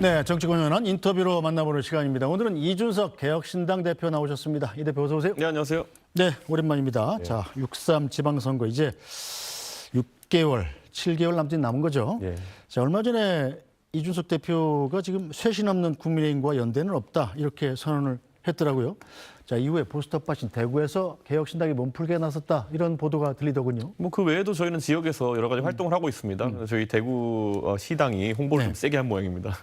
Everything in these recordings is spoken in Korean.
네, 정치공연한 인터뷰로 만나보는 시간입니다. 오늘은 이준석 개혁신당 대표 나오셨습니다. 이 대표 어서 오세요. 네, 안녕하세요. 네, 오랜만입니다. 자, 6.3 지방선거 이제 6개월, 7개월 남짓 남은 거죠. 예. 자, 얼마 전에 이준석 대표가 지금 쇄신 없는 국민의힘과 연대는 없다 이렇게 선언을 했더라고요. 자, 이후에 보수톱밭인 대구에서 개혁신당이 몸풀게 나섰다 이런 보도가 들리더군요. 뭐 그 외에도 저희는 지역에서 여러 가지 활동을 하고 있습니다. 그래서 저희 대구 어, 시당이 홍보를 네. 좀 세게 한 모양입니다.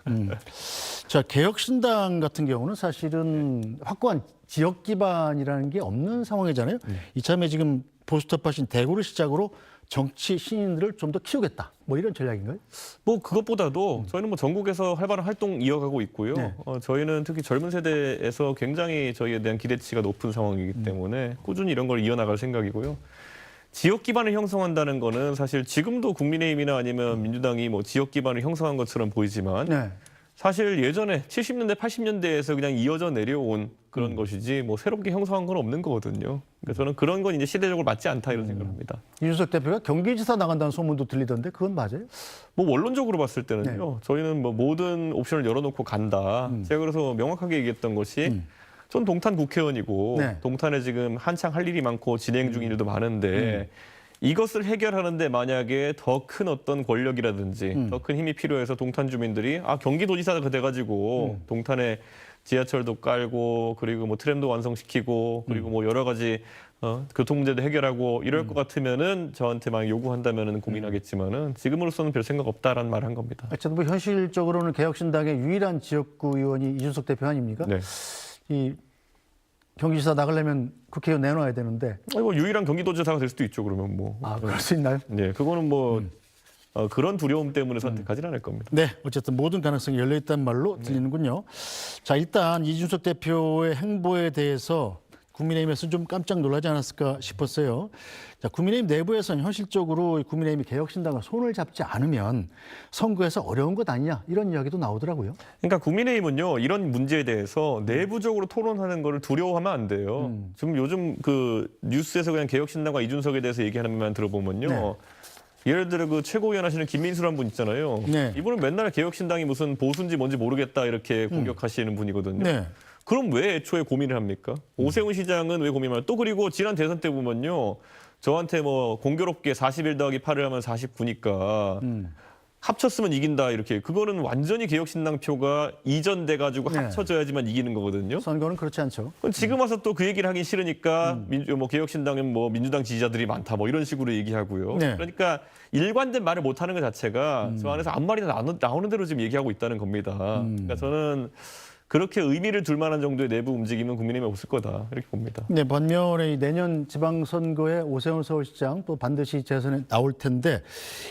자, 개혁신당 같은 경우는 사실은 확고한 지역 기반이라는 게 없는 상황이잖아요. 이참에 지금 보수톱밭인 대구를 시작으로 정치 신인들을 좀 더 키우겠다. 뭐 이런 전략인가요? 뭐 그것보다도 저희는 뭐 전국에서 활발한 활동 이어가고 있고요. 네. 어, 저희는 특히 젊은 세대에서 굉장히 저희에 대한 기대치가 높은 상황이기 때문에 꾸준히 이런 걸 이어나갈 생각이고요. 지역 기반을 형성한다는 거는 사실 지금도 국민의힘이나 아니면 민주당이 뭐 지역 기반을 형성한 것처럼 보이지만 네. 사실 예전에 70년대, 80년대에서 그냥 이어져 내려온 음. 그런 것이지 뭐 새롭게 형성한 건 없는 거거든요. 그러니까 저는 그런 건 이제 시대적으로 맞지 않다 음. 이런 생각을 합니다. 이준석 대표가 경기지사 나간다는 소문도 들리던데 그건 맞아요? 뭐 원론적으로 봤을 때는요. 네. 저희는 뭐 모든 옵션을 열어놓고 간다. 음. 제가 그래서 명확하게 얘기했던 것이 전 동탄 국회의원이고 네. 동탄에 지금 한창 할 일이 많고 진행 중인 일도 음. 많은데 이것을 해결하는데 만약에 더 큰 어떤 권력이라든지 음. 더큰 힘이 필요해서 동탄 주민들이 아 경기도지사가 돼가지고 음. 동탄에 지하철도 깔고 그리고 뭐 트램도 완성시키고 음. 그리고 뭐 여러 가지 어, 교통 문제도 해결하고 이럴 음. 것 같으면은 저한테 막 요구한다면은 고민하겠지만은 지금으로서는 별 생각 없다라는 말을 한 겁니다. 어쨌든 뭐 현실적으로는 개혁신당의 유일한 지역구 의원이 이준석 대표 아닙니까? 네. 이 경기지사 나가려면 국회의원 내놔야 되는데 아니, 뭐 유일한 경기도지사가 될 수도 있죠. 그러면 뭐. 아 그럴 수 있나요? 네, 그거는 뭐 음. 어, 그런 두려움 때문에 선택하진 않을 겁니다. 네, 어쨌든 모든 가능성이 열려 있다는 말로 들리는군요. 자, 일단 이준석 대표의 행보에 대해서 국민의힘에서 좀 깜짝 놀라지 않았을까 싶었어요. 자, 국민의힘 내부에서는 현실적으로 국민의힘이 개혁신당과 손을 잡지 않으면 선거에서 어려운 것 아니냐 이런 이야기도 나오더라고요. 그러니까 국민의힘은요 이런 문제에 대해서 내부적으로 토론하는 거를 두려워하면 안 돼요. 음. 지금 요즘 그 뉴스에서 그냥 개혁신당과 이준석에 대해서 얘기하는 것만 들어보면요. 네. 예를 들어 그 최고위원 하시는 김민수란 분 있잖아요. 네. 이분은 맨날 개혁신당이 무슨 보수인지 뭔지 모르겠다 이렇게 공격하시는 분이거든요. 음. 네. 그럼 왜 애초에 고민을 합니까? 오세훈 시장은 왜 고민을 또 그리고 지난 대선 때 보면요. 저한테 뭐 공교롭게 41 더하기 8을 하면 49니까 음. 합쳤으면 이긴다 이렇게 그거는 완전히 개혁신당 표가 이전돼 가지고 네. 합쳐져야지만 이기는 거거든요. 선거는 그렇지 않죠. 지금 와서 또 그 얘기를 하긴 싫으니까 음. 민주 뭐 개혁신당은 뭐 민주당 지지자들이 많다 뭐 이런 식으로 얘기하고요. 네. 그러니까 일관된 말을 못 하는 것 자체가 음. 저 안에서 아무 말이나 나오는, 대로 지금 얘기하고 있다는 겁니다. 그러니까 저는 그렇게 의미를 둘 만한 정도의 내부 움직임은 국민의힘에 없을 거다 이렇게 봅니다. 네, 반면에 이 내년 지방선거에 오세훈 서울시장 또 반드시 재선에 나올 텐데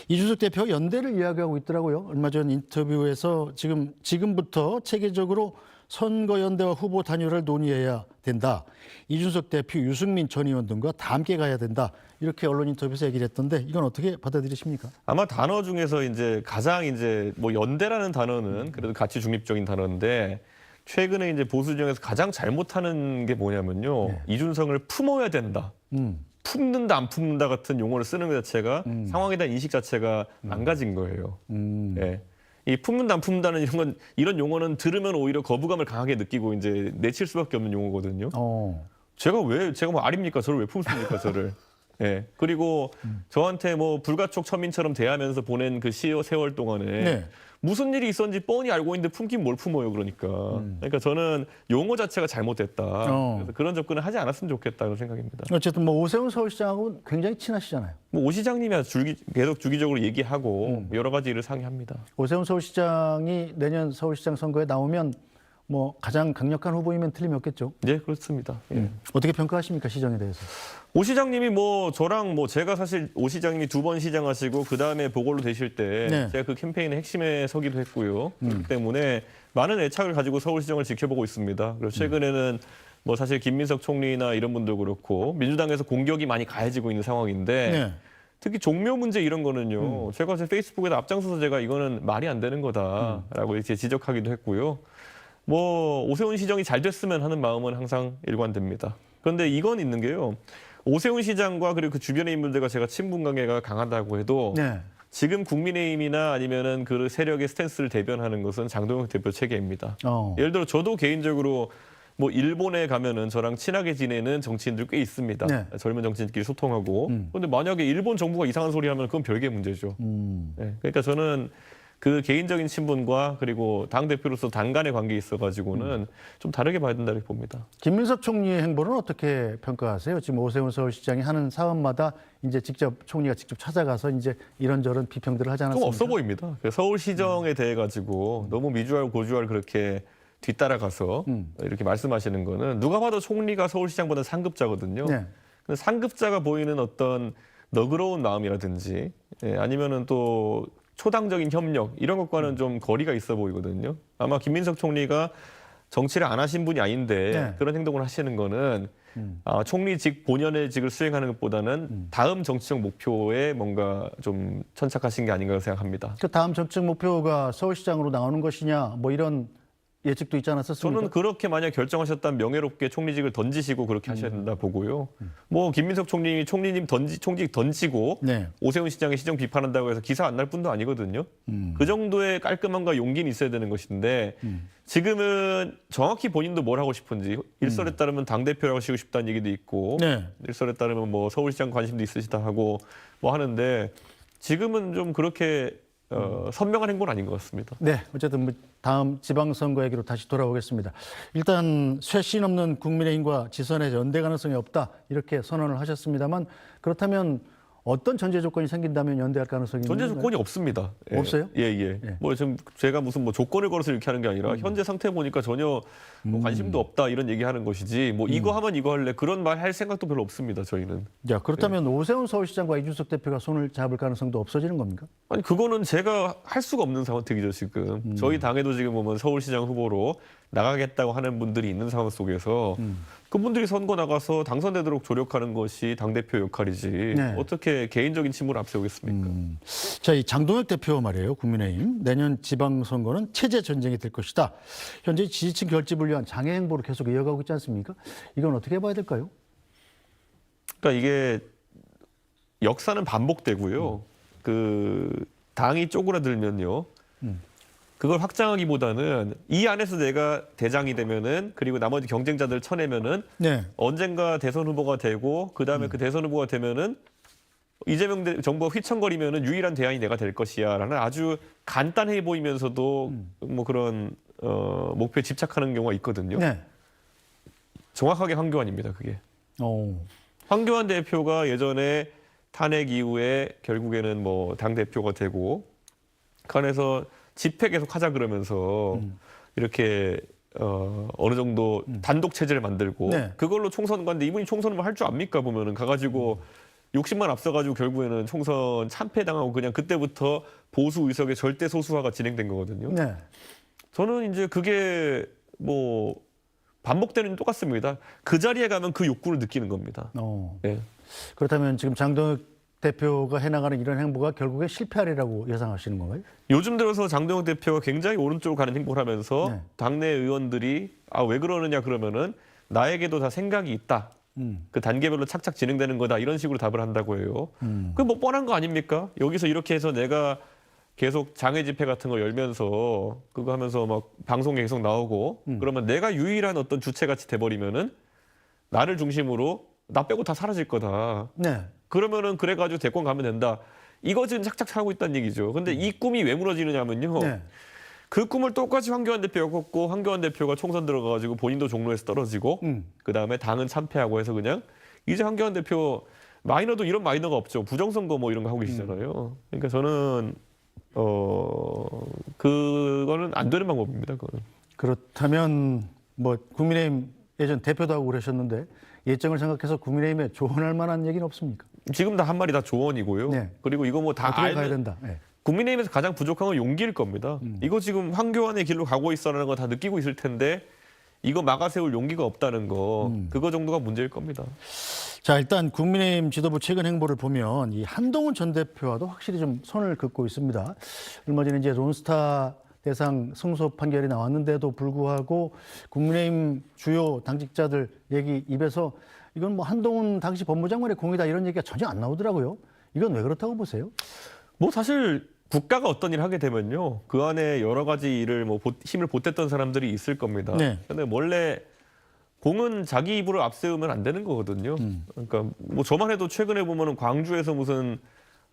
이준석 대표가 연대를 이야기하고 있더라고요. 얼마 전 인터뷰에서 지금 지금부터 체계적으로 선거 연대와 후보 단일화를 논의해야 된다. 이준석 대표, 유승민 전 의원 등과 다 함께 가야 된다. 이렇게 언론 인터뷰에서 얘기를 했던데 이건 어떻게 받아들이십니까? 아마 단어 중에서 이제 가장 이제 뭐 연대라는 음. 단어는 그래도 가치 중립적인 단어인데 최근에 이제 보수 중에서 가장 잘못하는 게 뭐냐면요 이준석을 품어야 된다. 네. 음. 품는다 안 품는다 같은 용어를 쓰는 것 자체가 상황에 대한 인식 자체가 망가진 거예요. 음. 예. 이 품는다 안 품는다는 이런 건 이런 용어는 들으면 오히려 거부감을 강하게 느끼고 이제 내칠 수밖에 없는 용어거든요. 어. 제가 왜 제가 뭐 아닙니까? 저를 왜 품습니까? 저를. 예. 그리고 저한테 뭐 불가촉 천민처럼 대하면서 보낸 그 시- 세월 동안에 네. 무슨 일이 있었는지 뻔히 알고 있는데 품긴 뭘 품어요, 그러니까. 그러니까 저는 용어 자체가 잘못됐다. 어. 그래서 그런 접근을 하지 않았으면 좋겠다는 생각입니다. 어쨌든 뭐 오세훈 서울시장하고는 굉장히 친하시잖아요. 뭐 오 시장님이 주기, 계속 주기적으로 얘기하고 여러 가지 일을 상의합니다. 오세훈 서울시장이 내년 서울시장 선거에 나오면 뭐 가장 강력한 후보이면 틀림이 없겠죠. 네, 그렇습니다. 예. 어떻게 평가하십니까 시정에 대해서? 오 시장님이 뭐 저랑 뭐 제가 사실 오 시장님이 두 번 시장하시고 그 다음에 보궐로 되실 때 네. 제가 그 캠페인의 핵심에 서기도 했고요. 그렇기 때문에 많은 애착을 가지고 서울시정을 지켜보고 있습니다. 그리고 최근에는 뭐 사실 김민석 총리나 이런 분도 그렇고 민주당에서 공격이 많이 가해지고 있는 상황인데 네. 특히 종묘 문제 이런 거는요. 제가 제 페이스북에다 앞장서서 제가 이거는 말이 안 되는 거다라고 이렇게 지적하기도 했고요. 뭐 오세훈 시정이 잘 됐으면 하는 마음은 항상 일관됩니다. 그런데 이건 있는 게요. 오세훈 시장과 그리고 그 주변의 인물들과 제가 친분 관계가 강하다고 해도 네. 지금 국민의힘이나 아니면은 그 세력의 스탠스를 대변하는 것은 장동혁 대표 체계입니다. 어. 예를 들어 저도 개인적으로 뭐 일본에 가면은 저랑 친하게 지내는 정치인들 꽤 있습니다. 네. 젊은 정치인끼리 소통하고. 음. 그런데 만약에 일본 정부가 이상한 소리 하면 그건 별개의 문제죠. 음. 네, 그러니까 저는 그 개인적인 친분과 그리고 당 대표로서 당간의 관계에 있어가지고는 음. 좀 다르게 봐야 된다고 봅니다. 김민석 총리의 행보는 어떻게 평가하세요? 지금 오세훈 서울시장이 하는 사업마다 이제 직접 총리가 직접 찾아가서 이제 이런저런 비평들을 하지 좀 않았습니까? 없어 보입니다. 그 서울시정에 대해 가지고 너무 미주알 고주알 그렇게 뒤따라가서 음. 이렇게 말씀하시는 거는 누가 봐도 총리가 서울시장보다 상급자거든요. 네. 근데 상급자가 보이는 어떤 너그러운 마음이라든지 예, 아니면은 또 초당적인 협력 이런 것과는 좀 거리가 있어 보이거든요. 아마 김민석 총리가 정치를 안 하신 분이 아닌데 네. 그런 행동을 하시는 거는 음. 아, 총리직 본연의 직을 수행하는 것보다는 다음 정치적 목표에 뭔가 좀 천착하신 게 아닌가 생각합니다. 그 다음 정책 목표가 서울시장으로 나오는 것이냐 뭐 이런 예측도 있지 않았었습니까? 저는 그렇게 만약 결정하셨다면 명예롭게 총리직을 던지시고 그렇게 하셔야 된다 보고요. 뭐 김민석 총리 총리님 던지 총직 던지고 네. 오세훈 시장의 시정 비판한다고 해서 기사 안 날 뿐도 아니거든요. 음. 그 정도의 깔끔함과 용기는 있어야 되는 것인데 지금은 정확히 본인도 뭘 하고 싶은지 일설에 따르면 당 대표라고 하시고 싶다는 얘기도 있고 네. 일설에 따르면 뭐 서울시장 관심도 있으시다 하고 뭐 하는데 지금은 좀 그렇게 어, 선명한 행보는 아닌 것 같습니다. 네, 어쨌든 뭐 다음 지방선거 얘기로 다시 돌아오겠습니다. 일단 쇄신 없는 국민의힘과 지선의 연대 가능성이 없다 이렇게 선언을 하셨습니다만 그렇다면 어떤 전제 조건이 생긴다면 연대할 가능성이 전제 조건이 없습니다. 예. 없어요? 예, 예. 예. 뭐 지금 제가 무슨 뭐 조건을 걸어서 이렇게 하는 게 아니라 음. 현재 상태 보니까 전혀 뭐 관심도 없다 이런 얘기 하는 것이지 뭐 음. 이거 하면 이거 할래 그런 말 할 생각도 별로 없습니다. 저희는. 자, 그렇다면 예. 오세훈 서울시장과 이준석 대표가 손을 잡을 가능성도 없어지는 겁니까? 아니 그거는 제가 할 수가 없는 상황이죠 지금. 음. 저희 당에도 지금 보면 서울시장 후보로 나가겠다고 하는 분들이 있는 상황 속에서 음. 그분들이 선거 나가서 당선되도록 조력하는 것이 당 대표 역할이지 네. 어떻게 개인적인 친분을 앞세우겠습니까? 음. 자, 이 장동혁 대표 말이에요. 국민의힘 내년 지방선거는 체제 전쟁이 될 것이다. 현재 지지층 결집을 위한 장애 행보를 계속 이어가고 있지 않습니까? 이건 어떻게 봐야 될까요? 그러니까 이게 역사는 반복되고요. 그 당이 쪼그라들면요. 그걸 확장하기보다는 이 안에서 내가 대장이 되면은 그리고 나머지 경쟁자들 쳐내면은 네. 언젠가 대선 후보가 되고 그 다음에 그 대선 후보가 되면은 이재명 대- 정부가 휘청거리면은 유일한 대안이 내가 될 것이야라는 아주 간단해 보이면서도 뭐 그런 어, 목표에 집착하는 경우가 있거든요. 네. 정확하게 황교안입니다. 그게. 어. 황교안 대표가 예전에 탄핵 이후에 결국에는 뭐 당 대표가 되고 그 안에서 집회 계속 하자 그러면서 이렇게 어 어느 정도 단독 체제를 만들고 네. 그걸로 총선 갔는데 이분이 총선을 할 줄 압니까 보면은 가가지고 욕심만 앞서가지고 결국에는 총선 참패당하고 그냥 그때부터 보수 의석의 절대 소수화가 진행된 거거든요. 네. 저는 이제 그게 뭐 반복되는 똑같습니다. 그 자리에 가면 그 욕구를 느끼는 겁니다. 어. 예. 그렇다면 지금 장동혁 대표가 해나가는 이런 행보가 결국에 실패하리라고 예상하시는 건가요? 요즘 들어서 장동혁 대표가 굉장히 오른쪽으로 가는 행보를 하면서 네. 당내 의원들이 아 왜 그러느냐 그러면은 나에게도 다 생각이 있다. 음. 그 단계별로 착착 진행되는 거다 이런 식으로 답을 한다고 해요. 음. 그게 뭐 뻔한 거 아닙니까? 여기서 이렇게 해서 내가 계속 장애 집회 같은 거 열면서 그거 하면서 막 방송에 계속 나오고 음. 그러면 내가 유일한 어떤 주체 같이 돼버리면은 나를 중심으로 나 빼고 다 사라질 거다. 네. 그러면은 그래가지고 대권 가면 된다. 이거 지금 착착 살고 있다는 얘기죠. 근데 이 꿈이 왜 무너지느냐면요. 네. 그 꿈을 똑같이 황교안 대표가 꿨고 황교안 대표가 총선 들어가가지고 본인도 종로에서 떨어지고 음. 그 다음에 당은 참패하고 해서 그냥 이제 황교안 대표 마이너도 이런 마이너가 없죠. 부정선거 뭐 이런 거 하고 계시잖아요. 그러니까 저는 어 그거는 안 되는 방법입니다. 그거는. 그렇다면 뭐 국민의힘 예전 대표도 하고 그러셨는데 예정을 생각해서 국민의힘에 조언할 만한 얘기는 없습니까? 지금 다한 마리 다 조언이고요. 네. 그리고 이거 뭐 다 어떻게 가야 알면 된다. 네. 국민의힘에서 가장 부족한 건 용기일 겁니다. 이거 지금 황교안의 길로 가고 있어라는 거 다 느끼고 있을 텐데 이거 막아세울 용기가 없다는 거 그거 정도가 문제일 겁니다. 자 일단 국민의힘 지도부 최근 행보를 보면 이 한동훈 전 대표와도 확실히 좀 손을 긋고 있습니다. 얼마 전에 이제 론스타 대상 승소 판결이 나왔는데도 불구하고 국민의힘 주요 당직자들 얘기 입에서 이건 뭐 한동훈 당시 법무장관의 공이다 이런 얘기가 전혀 안 나오더라고요. 이건 왜 그렇다고 보세요? 뭐 사실 국가가 어떤 일을 하게 되면요 그 안에 여러 가지 일을 뭐 보- 힘을 보탰던 사람들이 있을 겁니다. 네. 근데 원래 공은 자기 입으로 앞세우면 안 되는 거거든요. 그러니까 뭐 저만 해도 최근에 보면은 광주에서 무슨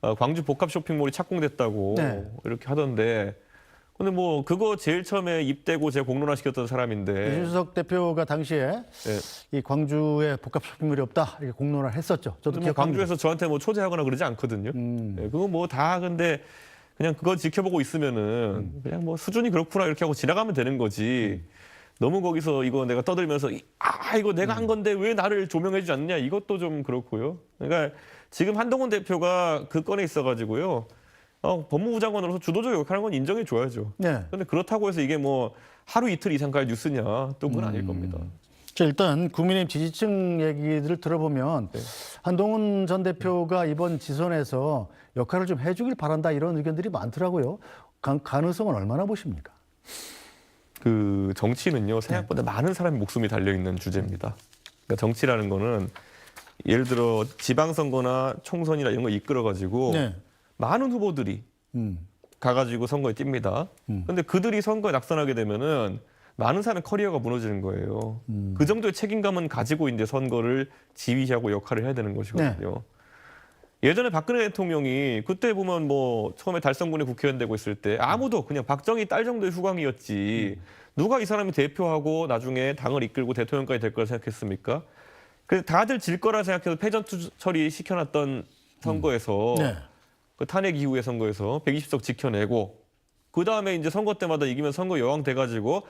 어, 광주 복합 쇼핑몰이 착공됐다고 네. 이렇게 하던데 근데 뭐 그거 제일 처음에 입대고 제가 공론화 시켰던 사람인데 이준석 대표가 당시에 예. 이 광주에 복합 쇼핑몰이 없다 이렇게 공론화를 했었죠. 저도 뭐 기억합니다. 광주에서 저한테 뭐 초대하거나 그러지 않거든요. 음. 예, 그거 뭐 다 근데 그냥 그거 지켜보고 있으면은 음. 그냥 뭐 수준이 그렇구나 이렇게 하고 지나가면 되는 거지. 너무 거기서 이거 내가 떠들면서 이- 아 이거 내가 음. 한 건데 왜 나를 조명해주지 않느냐 이것도 좀 그렇고요. 그러니까 지금 한동훈 대표가 그 건에 있어가지고요. 어, 법무부 장관으로서 주도적 역할하는 건 인정해 줘야죠. 네. 근데 그렇다고 해서 이게 뭐 하루 이틀 이상 갈 뉴스냐 또 그건 음. 아닐 겁니다. 자, 일단 국민의힘 지지층 얘기들을 들어보면 네. 한동훈 전 대표가 이번 지선에서 역할을 좀 해주길 바란다 이런 의견들이 많더라고요. 가, 가능성은 얼마나 보십니까? 그 정치는요 생각보다 많은 사람의 목숨이 달려 있는 주제입니다. 그러니까 정치라는 거는 예를 들어 지방선거나 총선이나 이런 거 이끌어 가지고 네. 많은 후보들이 음. 가가지고 선거에 뜁니다. 음. 근데 그들이 선거에 낙선하게 되면은 많은 사람의 커리어가 무너지는 거예요. 그 정도의 책임감은 가지고 이제 선거를 지휘하고 역할을 해야 되는 것이거든요. 예전에 박근혜 대통령이 그때 보면 뭐 처음에 달성군에 국회의원 되고 있을 때 아무도 그냥 박정희 딸 정도의 후광이었지 누가 이 사람이 대표하고 나중에 당을 이끌고 대통령까지 될 거라 생각했습니까? 그래서 다들 질 거라 생각해서 패전 투- 처리 시켜놨던 선거에서 네. 그 탄핵 이후의 선거에서 120석 지켜내고 그 다음에 이제 선거 때마다 이기면 선거 여왕 돼가지고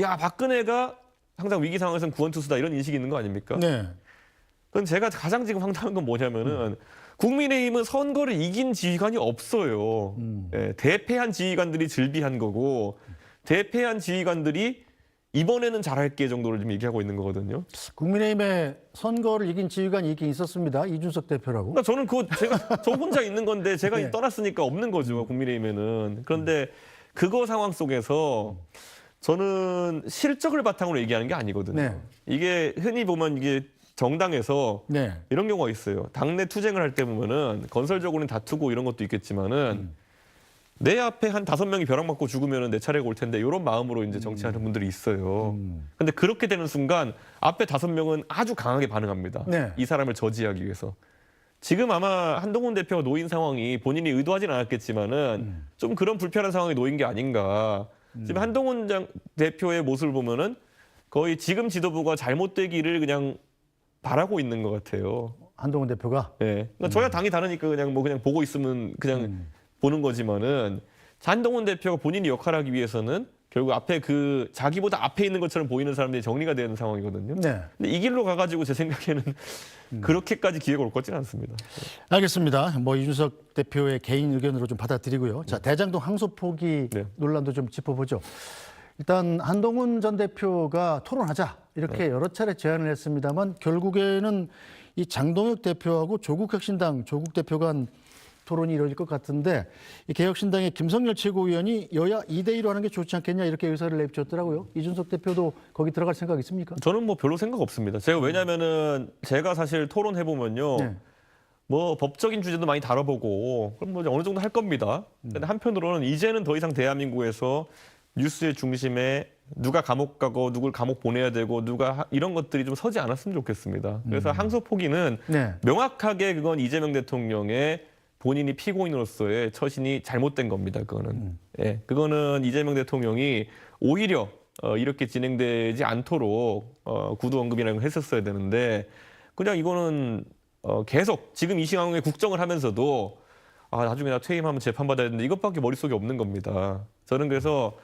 야 박근혜가 항상 위기 상황에서는 구원투수다 이런 인식이 있는 거 아닙니까? 네. 그건 제가 가장 지금 황당한 건 뭐냐면은 국민의힘은 선거를 이긴 지휘관이 없어요. 예, 대패한 지휘관들이 즐비한 거고 대패한 지휘관들이 이번에는 잘할게 정도를 지금 얘기하고 있는 거거든요. 국민의힘의 선거를 이긴 지휘관이 있긴 있었습니다. 이준석 대표라고. 그러니까 저는 그거 제가 저 혼자 있는 건데 제가 네. 떠났으니까 없는 거죠 국민의힘에는. 그런데 그거 상황 속에서 저는 실적을 바탕으로 얘기하는 게 아니거든요. 네. 이게 흔히 보면 이게 정당에서 네. 이런 경우가 있어요. 당내 투쟁을 할 때 보면은 건설적으로는 다투고 이런 것도 있겠지만은 내 앞에 한 다섯 명이 벼락 맞고 죽으면은 내 차례가 올 텐데 이런 마음으로 이제 정치하는 분들이 있어요. 근데 그렇게 되는 순간 앞에 다섯 명은 아주 강하게 반응합니다. 네. 이 사람을 저지하기 위해서. 지금 아마 한동훈 대표가 놓인 상황이 본인이 의도하진 않았겠지만은 좀 그런 불편한 상황에 놓인 게 아닌가. 지금 한동훈 장- 대표의 모습을 보면은 거의 지금 지도부가 잘못되기를 그냥 바라고 있는 것 같아요. 한동훈 대표가 예. 그러니까 저야 당이 다르니까 그냥 뭐 그냥 보고 있으면 그냥 보는 거지만은 한동훈 대표가 본인이 역할하기 위해서는 결국 앞에 그 자기보다 앞에 있는 것처럼 보이는 사람들이 정리가 되는 상황이거든요. 네. 근데 이 길로 가가지고 제 생각에는 그렇게까지 기회가 올것 같지는 않습니다. 알겠습니다. 뭐 이준석 대표의 개인 의견으로 좀 받아들이고요. 자, 대장동 항소 포기 네. 논란도 좀 짚어보죠. 일단 한동훈 전 대표가 토론하자 이렇게 여러 차례 제안을 했습니다만 결국에는 이 장동혁 대표하고 조국 혁신당 조국 대표가 한 토론이 이루어질 것 같은데 이 개혁신당의 김성열 최고위원이 여야 2대 1로 하는 게 좋지 않겠냐 이렇게 의사를 내비쳤더라고요. 이준석 대표도 거기 들어갈 생각 있습니까? 저는 뭐 별로 생각 없습니다. 제가 왜냐면은 제가 사실 토론해 보면요. 네. 뭐 법적인 주제도 많이 다뤄보고 그럼 뭐 어느 정도 할 겁니다. 근데 한편으로는 이제는 더 이상 대한민국에서 뉴스의 중심에 누가 감옥 가고 누굴 감옥 보내야 되고 누가 하- 이런 것들이 좀 서지 않았으면 좋겠습니다. 그래서 항소 포기는 네. 명확하게 그건 이재명 대통령의 본인이 피고인으로서의 처신이 잘못된 겁니다. 그거는 예, 그거는 이재명 대통령이 오히려 어, 이렇게 진행되지 않도록 어, 구두 언급이라는 걸 했었어야 되는데 그냥 이거는 어, 계속 지금 이 상황에 국정을 하면서도 아 나중에 나 퇴임하면 재판 받아야 되는데 이것밖에 머릿속에 없는 겁니다. 저는 그래서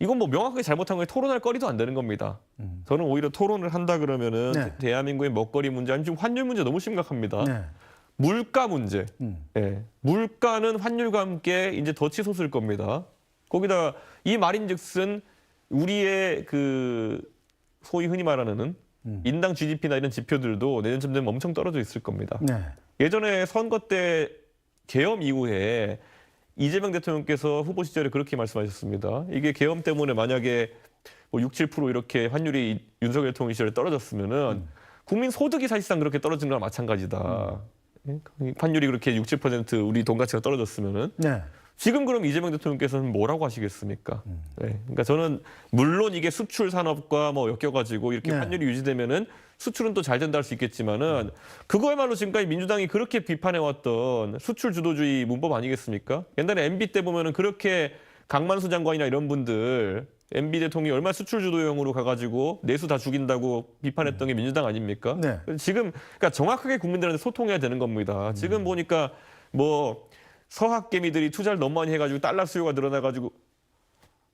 이건 뭐 명확하게 잘못한 거에 토론할 거리도 안 되는 겁니다. 저는 오히려 토론을 한다 그러면은 네. 대한민국의 먹거리 문제 아니 지금 환율 문제 너무 심각합니다. 네. 물가 문제. 음. 예. 물가는 환율과 함께 이제 더 치솟을 겁니다. 거기다 이 말인즉슨 우리의 그 소위 흔히 말하는 음. 인당 GDP나 이런 지표들도 내년쯤 되면 엄청 떨어져 있을 겁니다. 네. 예전에 선거 때 계엄 이후에 이재명 대통령께서 후보 시절에 그렇게 말씀하셨습니다. 이게 계엄 때문에 만약에 뭐 6, 7% 이렇게 환율이 윤석열 대통령 시절에 떨어졌으면은 국민 소득이 사실상 그렇게 떨어진 거랑 마찬가지다. 예? 환율이 그렇게 6, 7% 우리 돈 가치가 떨어졌으면은 네. 지금 그럼 이재명 대통령께서는 뭐라고 하시겠습니까? 음. 네. 그러니까 저는 물론 이게 수출 산업과 뭐 엮여가지고 이렇게 네. 환율이 유지되면은 수출은 또 잘 된다 할 수 있겠지만은 그거야말로 지금까지 민주당이 그렇게 비판해왔던 수출 주도주의 문법 아니겠습니까? 옛날에 MB 때 보면은 그렇게 강만수 장관이나 이런 분들 MB 대통령이 얼마나 수출 주도형으로 가가지고 내수 다 죽인다고 비판했던 게 민주당 아닙니까? 네. 지금 그러니까 정확하게 국민들한테 소통해야 되는 겁니다. 지금 보니까 뭐 서학개미들이 투자를 너무 많이 해가지고 달러 수요가 늘어나가지고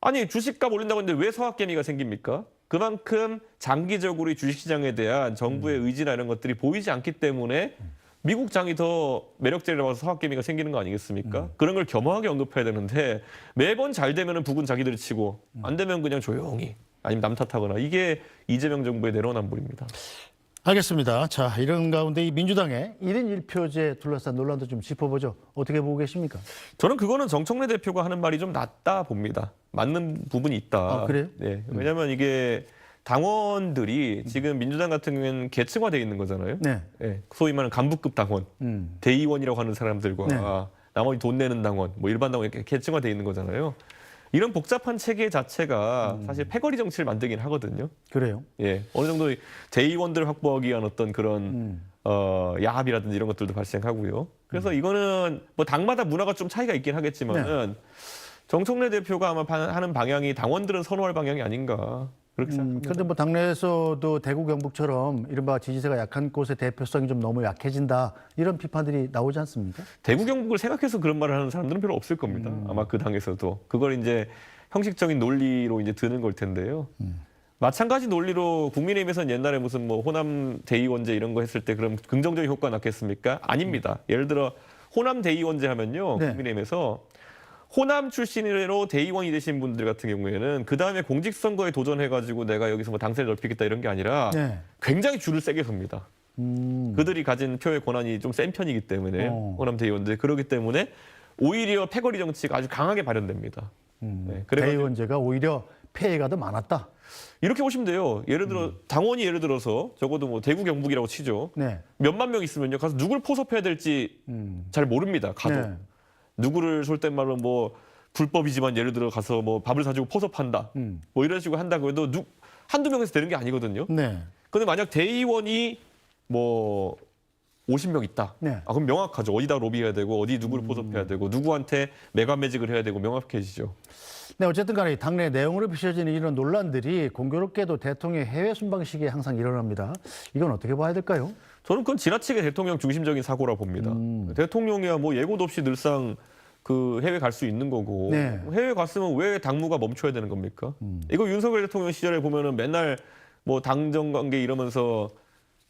아니 주식값 올린다고 했는데 왜 서학개미가 생깁니까? 그만큼 장기적으로 이 주식시장에 대한 정부의 의지나 이런 것들이 보이지 않기 때문에 미국 장이 더 매력적이라고 해서 서학개미가 생기는 거 아니겠습니까? 그런 걸 겸허하게 언급해야 되는데 매번 잘 되면은 북은 자기들이 치고 안 되면 그냥 조용히 아니면 남 탓하거나 이게 이재명 정부의 내로남불입니다. 알겠습니다. 자, 이런 가운데 이 민주당의 1인 1표제 둘러싼 논란도 좀 짚어보죠. 어떻게 보고 계십니까? 저는 그거는 정청래 대표가 하는 말이 좀 낫다 봅니다. 맞는 부분이 있다. 아, 그래요? 네. 왜냐하면 이게 당원들이 지금 민주당 같은 경우에는 계층화돼 있는 거잖아요. 네. 네. 소위 말하는 간부급 당원, 음. 대의원이라고 하는 사람들과 네. 나머지 돈 내는 당원, 뭐 일반 당원 이렇게 계층화돼 있는 거잖아요. 이런 복잡한 체계 자체가 음. 사실 패거리 정치를 만들긴 하거든요. 그래요. 예, 어느 정도 대의원들을 확보하기 위한 어떤 그런 음. 어, 야합이라든지 이런 것들도 발생하고요. 그래서 이거는 뭐 당마다 문화가 좀 차이가 있긴 하겠지만은 정청래 대표가 아마 바- 하는 방향이 당원들은 선호할 방향이 아닌가 그렇게 음, 생각합니다. 그런데 뭐 당내에서도 대구 경북처럼 이른바 지지세가 약한 곳의 대표성이 좀 너무 약해진다 이런 비판들이 나오지 않습니까? 대구 경북을 생각해서 그런 말을 하는 사람들은 별로 없을 겁니다. 아마 그 당에서도 그걸 이제 형식적인 논리로 이제 드는 걸 텐데요. 마찬가지 논리로 국민의힘에서는 옛날에 무슨 뭐 호남 대의원제 이런 거 했을 때 그럼 긍정적인 효과 났겠습니까? 아닙니다. 예를 들어 호남 대의원제 하면요. 네. 국민의힘에서 호남 출신으로 대의원이 되신 분들 같은 경우에는 그 다음에 공직선거에 도전해가지고 내가 여기서 뭐 당세를 넓히겠다 이런 게 아니라 네. 굉장히 줄을 세게 섭니다. 음. 그들이 가진 표의 권한이 좀 센 편이기 때문에 어. 호남 대의원들 그러기 때문에 오히려 패거리 정치가 아주 강하게 발현됩니다. 음. 네, 대의원제가 오히려 폐해가 더 많았다. 이렇게 보시면 돼요. 예를 들어 당원이 예를 들어서 적어도 뭐 대구 경북이라고 치죠. 네. 몇만 명 있으면요. 가서 누굴 포섭해야 될지 음. 잘 모릅니다. 가도 네. 누구를 솔땐 말로 뭐 불법이지만 예를 들어 가서 뭐 밥을 사주고 포섭한다. 음. 뭐 이런 식으로 한다고 해도 누 한두 명에서 되는 게 아니거든요. 네. 근데 만약 대의원이 뭐 50명 있다. 네. 아 그럼 명확하죠. 어디다 로비해야 되고 어디 누구를 포섭해야 되고 누구한테 매각 매직을 해야 되고 명확해지죠. 네, 어쨌든 간에 당내 내용으로 비춰지는 이런 논란들이 공교롭게도 대통령의 해외 순방 시기에 항상 일어납니다. 이건 어떻게 봐야 될까요? 저는 그건 지나치게 대통령 중심적인 사고라 봅니다. 음. 대통령이야 뭐 예고도 없이 늘상 그 해외 갈 수 있는 거고 네. 음. 해외 갔으면 왜 당무가 멈춰야 되는 겁니까? 이거 윤석열 대통령 시절에 보면은 맨날 뭐 당정 관계 이러면서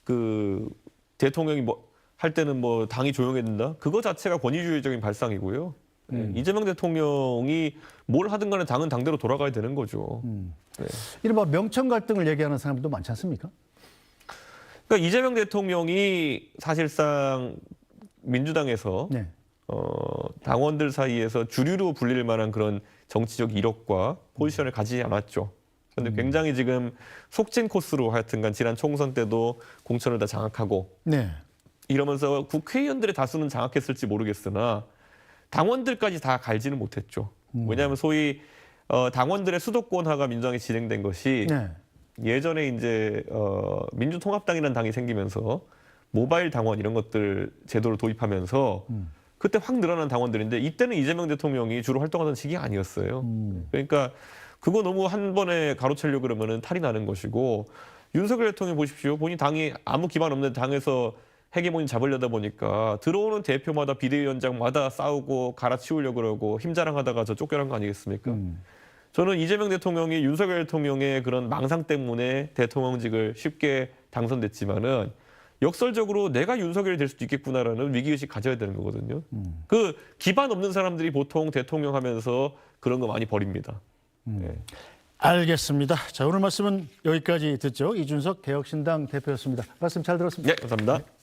그 대통령이 뭐 할 때는 뭐 당이 조용해야 된다. 그거 자체가 권위주의적인 발상이고요. 네, 음. 이재명 대통령이 뭘 하든 간에 당은 당대로 돌아가야 되는 거죠. 음. 네. 이른바 명천 갈등을 얘기하는 사람도 많지 않습니까? 그러니까 이재명 대통령이 사실상 민주당에서 네. 어, 당원들 사이에서 주류로 불릴 만한 그런 정치적 이력과 포지션을 가지지 않았죠. 그런데 굉장히 지금 속진 코스로 하여튼간 지난 총선 때도 공천을 다 장악하고 네. 이러면서 국회의원들의 다수는 장악했을지 모르겠으나 당원들까지 다 갈지는 못했죠. 왜냐하면 소위 어, 당원들의 수도권화가 민주당에 진행된 것이 네. 예전에 이제 어, 민주통합당이라는 당이 생기면서 모바일 당원 이런 것들 제도를 도입하면서 그때 확 늘어난 당원들인데 이때는 이재명 대통령이 주로 활동하던 시기가 아니었어요. 음. 그러니까 그거 너무 한 번에 가로채려 그러면은 탈이 나는 것이고 윤석열 대통령 보십시오. 본인 당이 아무 기반 없는 당에서 헤게모니 잡으려다 보니까 들어오는 대표마다 비대위원장마다 싸우고 갈아치우려고 그러고 힘자랑하다가 저 쫓겨난 거 아니겠습니까? 음. 저는 이재명 대통령이 윤석열 대통령의 그런 망상 때문에 대통령직을 쉽게 당선됐지만은 역설적으로 내가 윤석열이 될 수도 있겠구나라는 위기의식 가져야 되는 거거든요. 그 기반 없는 사람들이 보통 대통령 하면서 그런 거 많이 버립니다. 네. 알겠습니다. 자, 오늘 말씀은 여기까지 듣죠. 이준석 개혁신당 대표였습니다. 말씀 잘 들었습니다. 네, 감사합니다.